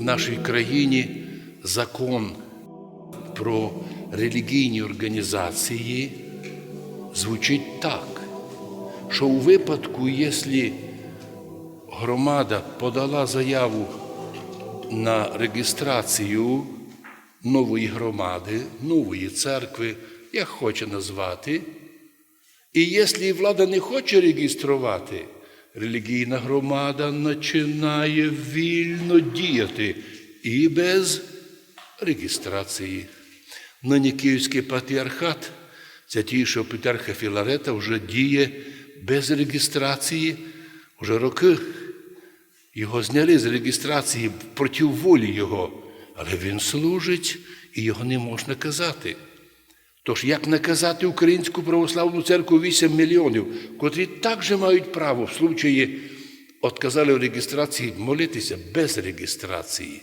в нашій країні закон про релігійні організації звучить так, що у випадку, якщо громада подала заяву на реєстрацію нової громади, нової церкви, як хоче назвати, і якщо влада не хоче реєструвати, релігійна громада починає вільно діяти і без реєстрації. Нині Київський патріархат, святійшого Петерха Філарета, вже діє без реєстрації вже роки. Його зняли з реєстрації проти волі його, але він служить і його не можна казати. Тож як наказати Українську православну церкву 8 мільйонів, котрі також мають право в случаї отказали в реєстрації молитися без реєстрації?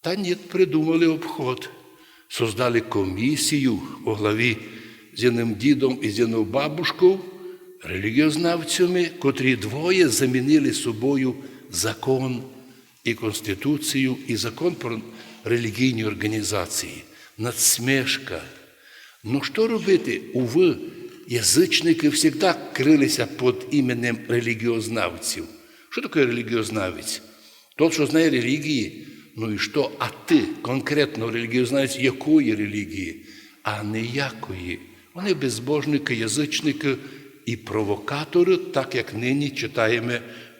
Та ні, придумали обход. Создали комісію у главі з одним дідом і з одною бабушкою, релігіознавцями, котрі двоє замінили собою закон і Конституцію, і закон про релігійні організації. Надсмішка. Ну що робити? Уви, язичники завжди крилися під іменем релігіознавців. Що таке релігіознавець? Тот, що знає релігії, ну і що, а ти конкретно релігіознавець якої релігії, а ніякої. Вони безбожники, язичники і провокатори, так як нині читаємо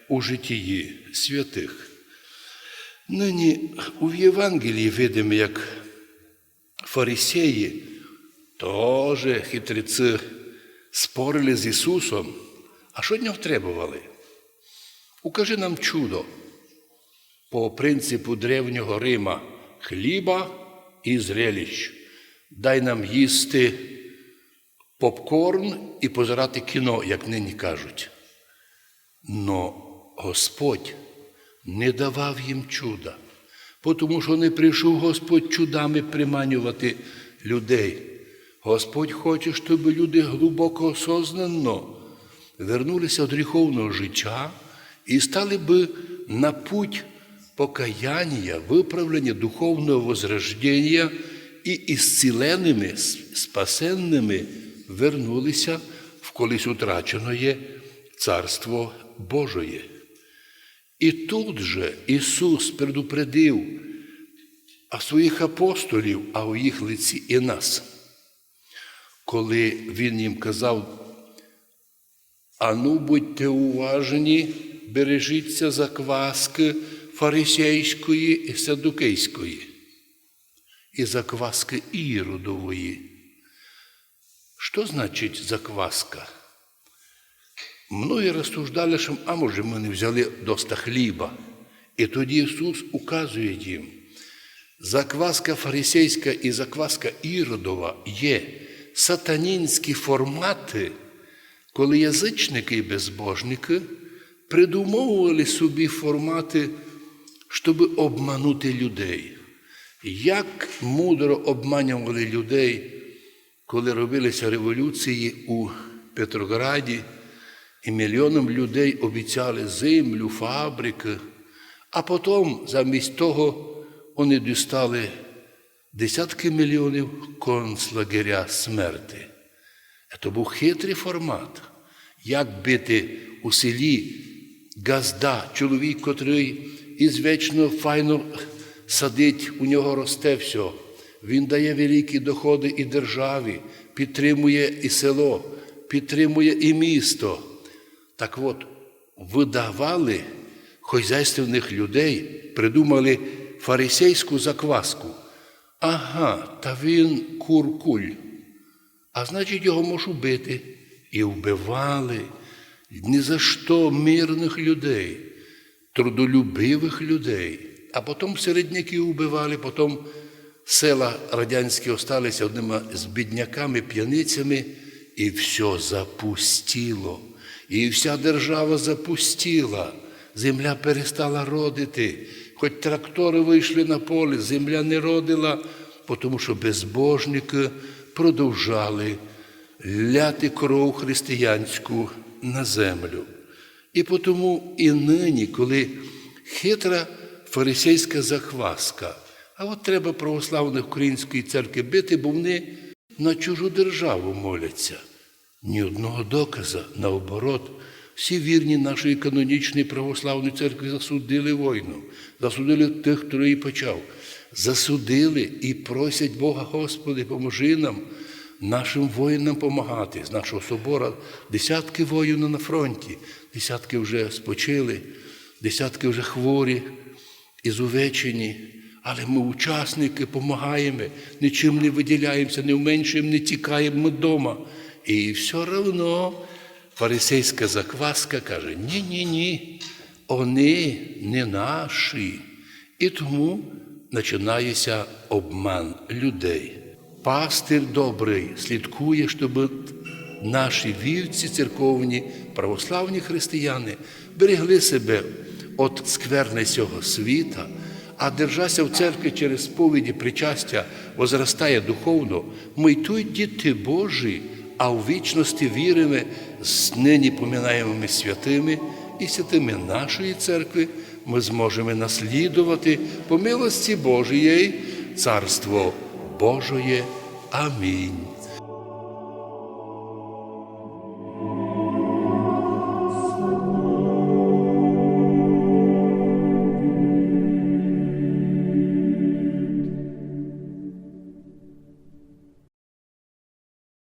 у житті святих. Нині у Євангелії видимо, як фарисеї теж хитреці спорили з Ісусом. А що від нього требували? Укажи нам чудо по принципу древнього Рима хліба і зрелищ. Дай нам їсти попкорн і позирати кіно, як нині кажуть. Но Господь не давав їм чуда, тому що не прийшов Господь чудами приманювати людей. Господь хоче, щоб люди глибоко осознанно вернулися від гріховного життя і стали би на путь покаяння, виправлення духовного возрождення і ісціленими, спасенними вернулися в колись утрачене Царство Божоє. І тут же Ісус предупредив а своїх апостолів, а у їх лиці і нас, коли Він їм казав, ану будьте уважні, бережіться закваски фарисейської і садукейської, і закваски іродової. Що значить закваска? Многі розсуждали, що, а може, ми не взяли доста хліба. І тоді Ісус указує їм, закваска фарисейська і закваска іродова є сатанінські формати, коли язичники і безбожники придумовували собі формати, щоб обманути людей. Як мудро обманювали людей, коли робилися революції у Петрограді, і мільйонам людей обіцяли землю, фабрики, а потім замість того вони дістали десятки мільйонів концлагеря смерти. Це був хитрий формат. Як бити у селі газда, чоловік, котрий із вічно файно садить, у нього росте все. Він дає великі доходи і державі, підтримує і село, підтримує і місто. Так от, видавали хозяйственних людей, придумали фарисейську закваску. Ага, та він куркуль. А значить, його можуть убити. І вбивали ні за що мирних людей, трудолюбивих людей. А потім середняків вбивали, потім села радянські осталися одними з бідняками, п'яницями, і все запустіло. І вся держава запустіла, земля перестала родити. Хоч трактори вийшли на поле, земля не родила, тому що безбожники продовжали ляти кров християнську на землю. І тому і нині, коли хитра фарисейська захваска. А от треба православних української церкви бити, бо вони на чужу державу моляться. Ні одного доказа, наоборот, всі вірні нашої канонічної православної церкви засудили війну, засудили тих, хто її почав. Засудили і просять Бога, Господи, поможи нам, нашим воїнам помагати. З нашого собора десятки воїнів на фронті, десятки вже спочили, десятки вже хворі, ізувечені. Але ми учасники, допомагаємо, нічим не виділяємося, не вменшуємо, не тікаємо вдома. І все одно фарисейська закваска каже: ні-ні ні, вони не наші. І тому починається обман людей. Пастир добрий слідкує, щоб наші вівці церковні, православні християни берегли себе від скверни цього світа, а держася в церкві через сповіді причастя возростає духовно, ми й тут діти Божі, а в вічності віримо з нині поминаємими святими і святими нашої церкви ми зможемо наслідувати по милості Божої Царство Божоє. Амінь.